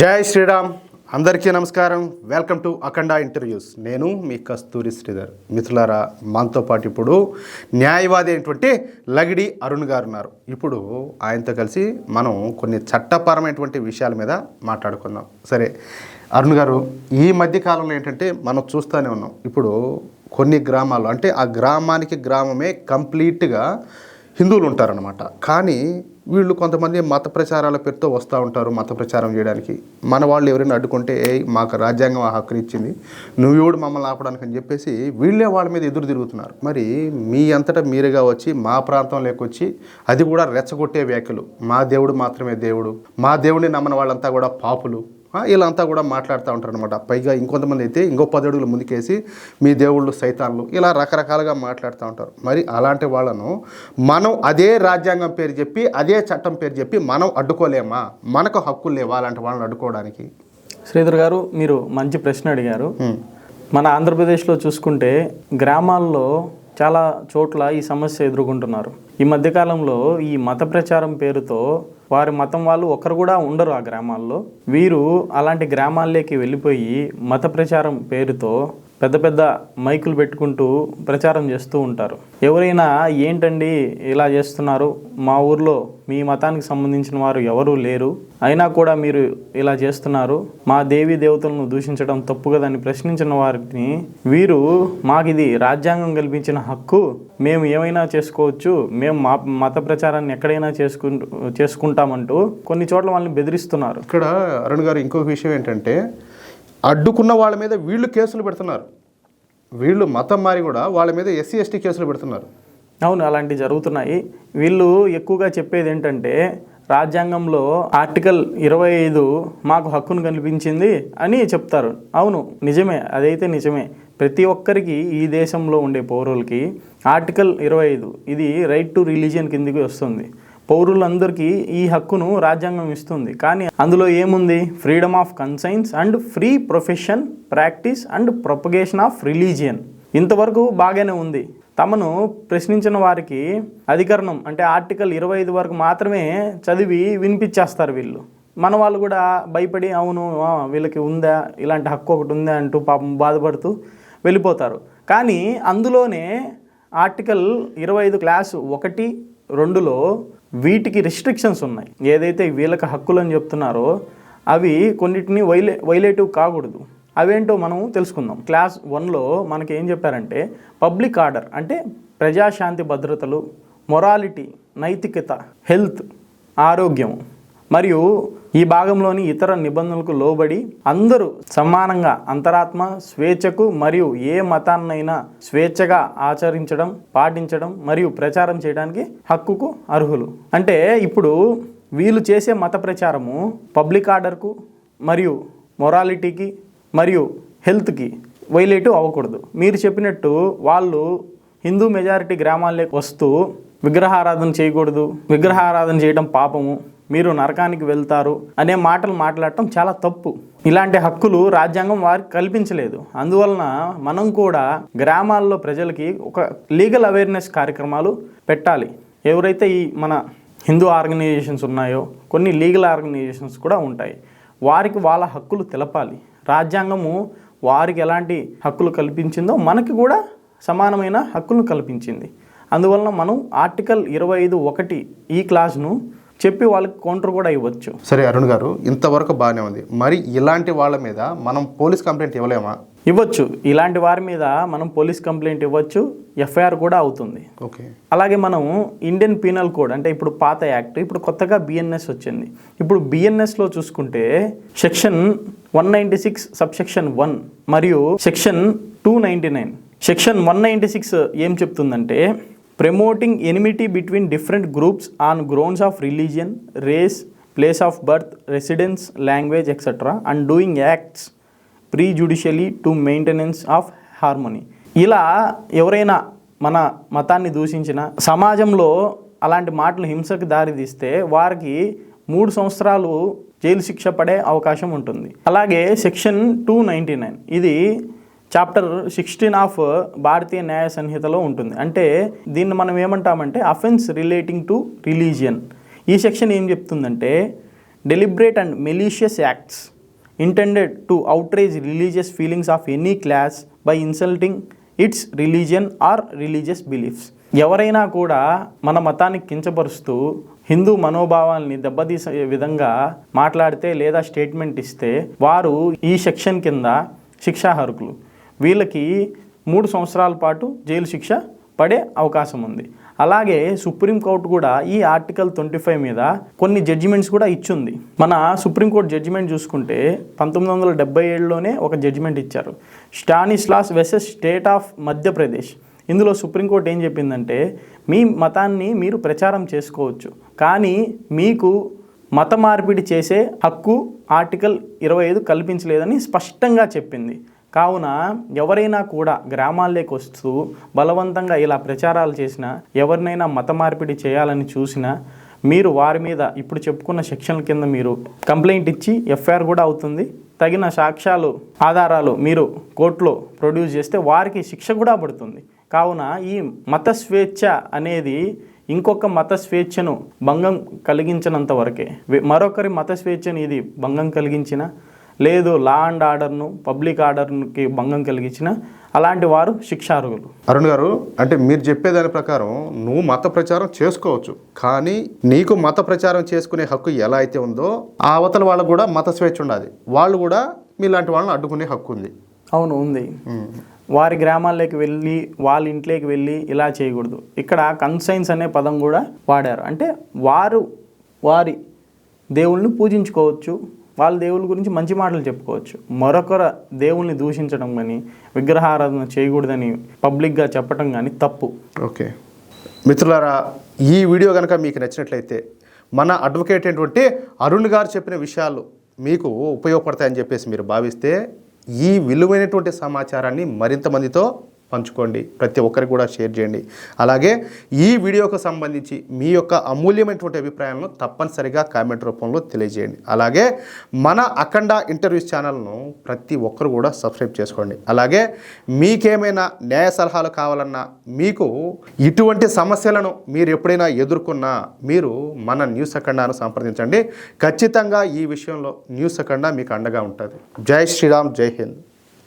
జై శ్రీరామ్. అందరికీ నమస్కారం. Welcome to Akhanda interviews. నేను మీ కస్తూరి శ్రీధర్. మిత్రులారా మనతో పాటు ఇప్పుడు న్యాయవాది అయినటువంటి లగిడి అరుణ్ గారు ఉన్నారు. ఇప్పుడు ఆయనతో కలిసి మనం కొన్ని చట్టపరమైనటువంటి విషయాల మీద మాట్లాడుకుందాం. సరే అరుణ్ గారు ఈ మధ్య కాలంలో ఏంటంటే మనం చూస్తూనే ఉన్నాం. ఇప్పుడు కొన్ని గ్రామాలు అంటే ఆ గ్రామానికి గ్రామమే కంప్లీట్గా హిందువులు ఉంటారనమాట కానీ వీళ్ళు కొంతమంది మత ప్రచారాల పేరుతో వస్తూ ఉంటారు మత ప్రచారం చేయడానికి. మన వాళ్ళు ఎవరైనా అడ్డుకుంటే "ఏయ్, మాకు రాజ్యాంగం ఆ హక్కుని ఇచ్చింది నువ్వు ఎవడు మమ్మల్ని ఆపడానికి అని చెప్పేసి వీళ్ళే వాళ్ళ మీద ఎదురు తిరుగుతున్నారు. మరి మీ అంతటా మీరుగా వచ్చి మా ప్రాంతంలోకి వచ్చి అది కూడా రెచ్చగొట్టే వ్యాఖ్యలు. మా దేవుడు మాత్రమే దేవుడు. మా దేవుడిని నమ్మని వాళ్ళంతా కూడా పాపులు. వీళ్ళంతా కూడా మాట్లాడుతూ ఉంటారు అనమాట పైగా ఇంకొంతమంది అయితే ఇంకో పది అడుగులు ముందుకేసి మీ దేవుళ్ళు సైతాన్లు ఇలా రకరకాలుగా మాట్లాడుతూ ఉంటారు. మరి అలాంటి వాళ్ళను మనం అదే రాజ్యాంగం పేరు చెప్పి అదే చట్టం పేరు చెప్పి మనం అడ్డుకోలేమా? మనకు హక్కులు లేవా అలాంటి వాళ్ళని అడ్డుకోవడానికి? శ్రీధర్ గారు మీరు మంచి ప్రశ్న అడిగారు. మన ఆంధ్రప్రదేశ్లో చూసుకుంటే గ్రామాల్లో చాలా చోట్ల ఈ సమస్య ఎదుర్కొంటున్నారు. ఈ మధ్యకాలంలో ఈ మత ప్రచారం పేరుతో వారి మతం వాళ్ళు ఒకరు కూడా ఉండరు ఆ గ్రామాల్లో. వీరు అలాంటి గ్రామాల్లోకి వెళ్ళిపోయి మత ప్రచారం పేరుతో పెద్ద పెద్ద మైకులు పెట్టుకుంటూ ప్రచారం చేస్తూ ఉంటారు. ఎవరైనా ఏంటండి ఇలా చేస్తున్నారు? మా ఊర్లో మీ మతానికి సంబంధించిన వారు ఎవరూ లేరు. అయినా కూడా మీరు ఇలా చేస్తున్నారు. మా దేవీ దేవతలను దూషించడం తప్పు కదని ప్రశ్నించిన వారిని వీరు మాకు ఇది రాజ్యాంగం కల్పించిన హక్కు. మేము ఏమైనా చేసుకోవచ్చు? మేము మా మత ప్రచారాన్ని ఎక్కడైనా చేసుకు చేసుకుంటామంటూ కొన్ని చోట్ల వాళ్ళని బెదిరిస్తున్నారు. ఇక్కడ అరుణ్ గారు ఇంకొక విషయం ఏంటంటే అడ్డుకున్న వాళ్ళ మీద వీళ్ళు కేసులు పెడుతున్నారు. వీళ్ళు మతం మారి కూడా వాళ్ళ మీద ఎస్సీ ఎస్టీ కేసులు పెడుతున్నారు. అవును అలాంటివి జరుగుతున్నాయి. వీళ్ళు ఎక్కువగా చెప్పేది ఏంటంటే రాజ్యాంగంలో ఆర్టికల్ ఇరవై ఐదు మాకు హక్కును కల్పించింది అని చెప్తారు. అవును నిజమే అదైతే నిజమే. ప్రతి ఒక్కరికి ఈ దేశంలో ఉండే పౌరులకి ఆర్టికల్ ఇరవై ఐదు ఇది రైట్ టు రిలీజియన్ కిందికి వస్తుంది. పౌరులందరికీ ఈ హక్కును రాజ్యాంగం ఇస్తుంది. కానీ అందులో ఏముంది? Freedom of conscience and free profession practice and propagation of religion ఇంతవరకు బాగానే ఉంది. తమను ప్రశ్నించిన వారికి అధికరణం అంటే ఆర్టికల్ ఇరవై ఐదు వరకు మాత్రమే చదివి వినిపించేస్తారు వీళ్ళు. మన వాళ్ళు కూడా భయపడి అవును వీళ్ళకి ఉందా? ఇలాంటి హక్కు ఒకటి ఉందా అంటూ పాపం బాధపడుతూ వెళ్ళిపోతారు. కానీ అందులోనే ఆర్టికల్ ఇరవై ఐదు క్లాసు ఒకటి రెండులో వీటికి రిస్ట్రిక్షన్స్ ఉన్నాయి. ఏదైతే వీళ్ళకి హక్కులు అని చెప్తున్నారో అవి కొన్నిటిని వైలే వైలేటివ్ కాకూడదు. అవేంటో మనం తెలుసుకుందాం. క్లాస్ వన్లో మనకి ఏం చెప్పారంటే పబ్లిక్ ఆర్డర్ అంటే ప్రజాశాంతి భద్రతలు మొరాలిటీ నైతికత హెల్త్ ఆరోగ్యం. మరియు ఈ భాగంలోని ఇతర నిబంధనలకు లోబడి అందరూ సమానంగా అంతరాత్మ స్వేచ్ఛకు మరియు ఏ మతాన్నైనా స్వేచ్ఛగా ఆచరించడం పాటించడం మరియు ప్రచారం చేయడానికి హక్కుకు అర్హులు. అంటే ఇప్పుడు వీళ్ళు చేసే మత ప్రచారము పబ్లిక్ ఆర్డర్కు మరియు మొరాలిటీకి మరియు హెల్త్కి వైలేటివ్ అవ్వకూడదు. మీరు చెప్పినట్టు వాళ్ళు హిందూ మెజారిటీ గ్రామాల్లోకి వస్తూ విగ్రహారాధన చేయకూడదు. విగ్రహారాధన చేయడం పాపము. మీరు నరకానికి వెళ్తారు అనే మాటలు మాట్లాడటం చాలా తప్పు. ఇలాంటి హక్కులు రాజ్యాంగం వారికి కల్పించలేదు. అందువలన మనం కూడా గ్రామాల్లో ప్రజలకి ఒక లీగల్ అవేర్నెస్ కార్యక్రమాలు పెట్టాలి. ఎవరైతే ఈ మన హిందూ ఆర్గనైజేషన్స్ ఉన్నాయో కొన్ని లీగల్ ఆర్గనైజేషన్స్ కూడా ఉంటాయి. వారికి వాళ్ళ హక్కులు తెలపాలి. రాజ్యాంగము వారికి ఎలాంటి హక్కులు కల్పించిందో మనకి కూడా సమానమైన హక్కులను కల్పించింది. అందువలన మనం ఆర్టికల్ ఇరవై ఐదు ఒకటి ఈ క్లాస్ను చెప్పి వాళ్ళకి కౌంటర్ కూడా ఇవ్వచ్చు. సరే అరుణ్ గారు ఇంతవరకు బాగానే ఉంది. మరి ఇలాంటి వాళ్ళ మీద మనం పోలీస్ కంప్లైంట్ ఇవ్వలేమా? ఇవ్వచ్చు. ఇలాంటి వారి మీద మనం పోలీస్ కంప్లైంట్ ఇవ్వచ్చు. ఎఫ్ఐఆర్ కూడా అవుతుంది. ఓకే. అలాగే మనం ఇండియన్ పీనల్ కోడ్ అంటే ఇప్పుడు పాత యాక్ట్ ఇప్పుడు కొత్తగా బిఎన్ఎస్ వచ్చింది. ఇప్పుడు బిఎన్ఎస్లో చూసుకుంటే section one ninety six subsection one మరియు section two ninety nine. Section one ninety six ఏం చెప్తుందంటే promoting enmity between different groups on grounds of religion race place of birth residence language etcetera and doing acts prejudicially to maintenance of harmony ఇలా ఎవరైనా మన మతాన్ని దూషించిన సమాజంలో అలాంటి మాటలు హింసకు దారితీస్తే వారికి మూడు సంవత్సరాలు జైలు శిక్ష పడే అవకాశం ఉంటుంది. అలాగే సెక్షన్ టూ నైంటీ నైన్ ఇది chapter sixteen of Bharatiya Nyaya సంహితలో ఉంటుంది. అంటే దీన్ని మనం ఏమంటామంటే అఫెన్స్ రిలేటింగ్ టు రిలీజియన్ ఈ సెక్షన్ ఏం చెప్తుందంటే deliberate and malicious acts intended to outrage religious feelings of any class by insulting its religion or religious beliefs ఎవరైనా కూడా మన మతాన్ని కించపరుస్తూ హిందూ మనోభావాల్ని దెబ్బతీసే విధంగా మాట్లాడితే లేదా స్టేట్మెంట్ ఇస్తే వారు ఈ సెక్షన్ కింద శిక్షార్హులు. వీళ్ళకి మూడు సంవత్సరాల పాటు జైలు శిక్ష పడే అవకాశం ఉంది. అలాగే సుప్రీంకోర్టు కూడా ఈ ఆర్టికల్ ట్వంటీ ఫైవ్ మీద కొన్ని జడ్జిమెంట్స్ కూడా ఇచ్చింది. మన సుప్రీంకోర్టు జడ్జిమెంట్ చూసుకుంటే పంతొమ్మిది వందల డెబ్బై ఏడులోనే ఒక జడ్జిమెంట్ ఇచ్చారు. Stanislaus versus state of Madhya Pradesh. ఇందులో సుప్రీంకోర్టు ఏం చెప్పిందంటే మీ మతాన్ని మీరు ప్రచారం చేసుకోవచ్చు కానీ మీకు మత మార్పిడి చేసే హక్కు ఆర్టికల్ ఇరవై ఐదు కల్పించలేదని స్పష్టంగా చెప్పింది. కావున ఎవరైనా కూడా గ్రామాల్లోకి వస్తూ బలవంతంగా ఇలా ప్రచారాలు చేసినా ఎవరినైనా మత మార్పిడి చేయాలని చూసినా మీరు వారి మీద ఇప్పుడు చెప్పుకున్న సెక్షన్ల కింద మీరు కంప్లైంట్ ఇచ్చి ఎఫ్ఐఆర్ కూడా అవుతుంది. తగిన సాక్ష్యాలు ఆధారాలు మీరు కోర్టులో ప్రొడ్యూస్ చేస్తే వారికి శిక్ష కూడా పడుతుంది. కావున ఈ మత స్వేచ్ఛ అనేది ఇంకొక మత స్వేచ్ఛను భంగం కలిగించినంత వరకే. మరొకరి మత స్వేచ్ఛని ఇది భంగం కలిగించిన లేదు లా అండ్ ఆర్డర్ను పబ్లిక్ ఆర్డర్కి భంగం కలిగించిన అలాంటి వారు శిక్షార్హులు. అరుణ్ గారు అంటే మీరు చెప్పేదాని ప్రకారం నువ్వు మత ప్రచారం చేసుకోవచ్చు. కానీ నీకు మత ప్రచారం చేసుకునే హక్కు ఎలా అయితే ఉందో ఆ అవతల వాళ్ళకు కూడా మత స్వేచ్ఛ ఉండాలి. వాళ్ళు కూడా మీలాంటి వాళ్ళని అడ్డుకునే హక్కు ఉంది. అవును ఉంది. వారి గ్రామాల్లోకి వెళ్ళి వాళ్ళ ఇంట్లోకి వెళ్ళి ఇలా చేయకూడదు. ఇక్కడ కన్సైన్స్ అనే పదం కూడా వాడారు. అంటే వారు వారి దేవుళ్ళని పూజించుకోవచ్చు. వాళ్ళ దేవుళ్ళ గురించి మంచి మాటలు చెప్పుకోవచ్చు. మరొకరు దేవుల్ని దూషించడం కానీ విగ్రహారాధన చేయకూడదని పబ్లిక్గా చెప్పడం కానీ తప్పు. ఓకే. మిత్రులారా ఈ వీడియో కనుక మీకు నచ్చినట్లయితే మన అడ్వకేట్ అయినటువంటి అరుణ్ గారు చెప్పిన విషయాలు మీకు ఉపయోగపడతాయని చెప్పేసి మీరు భావిస్తే ఈ విలువైనటువంటి సమాచారాన్ని మరింత మందితో పంచుకోండి. ప్రతి ఒక్కరికి కూడా షేర్ చేయండి. అలాగే ఈ వీడియోకు సంబంధించి మీ యొక్క అమూల్యమైనటువంటి అభిప్రాయాలను తప్పనిసరిగా కామెంట్ రూపంలో తెలియజేయండి. అలాగే మన అఖండ ఇంటర్వ్యూస్ ఛానల్ను ప్రతి ఒక్కరు కూడా సబ్స్క్రైబ్ చేసుకోండి. అలాగే మీకేమైనా న్యాయ సలహాలు కావాలన్నా మీకు ఇటువంటి సమస్యలను మీరు ఎప్పుడైనా ఎదుర్కొన్నా మీరు మన న్యూస్ అఖండాను సంప్రదించండి. ఖచ్చితంగా ఈ విషయంలో న్యూస్ అఖండ మీకు అండగా ఉంటుంది. జై శ్రీరామ్ జై హింద్.